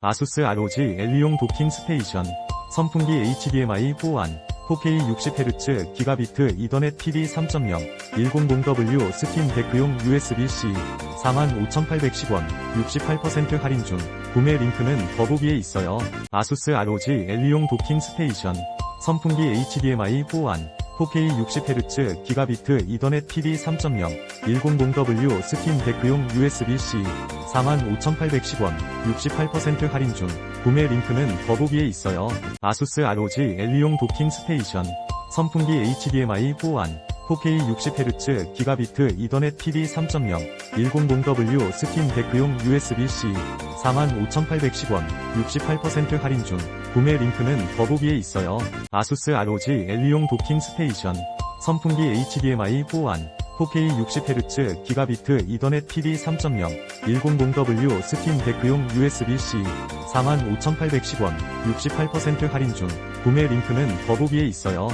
아수스 ROG 엘리용 도킹 스테이션, 선풍기 HDMI 호환, 4K 60Hz 기가비트 이더넷 TV 3.0, 100W 스팀 데크용 USB-C, 45,810원, 68% 할인 중, 구매 링크는 더보기에 있어요. 아수스 ROG 엘리용 도킹 스테이션, 선풍기 HDMI 호환, 4K 60Hz 기가비트 이더넷 TV 3.0, 100W 스팀 데크용 USB-C, 45,810원, 68% 할인 중, 구매 링크는 더보기에 있어요. 아수스 ROG 엘리용 도킹 스테이션, 선풍기 HDMI 호환, 4K 60Hz 기가비트 이더넷 TV 3.0, 100W 스팀 데크용 USB-C, 45,810원, 68% 할인 중, 구매 링크는 더보기에 있어요. 아수스 ROG 엘리용 도킹 스테이션, 선풍기 HDMI 호환, 4K 60Hz 기가비트 이더넷 TV 3.0, 100W 스팀 데크용 USB-C, 45,810원, 68% 할인 중, 구매 링크는 더보기에 있어요.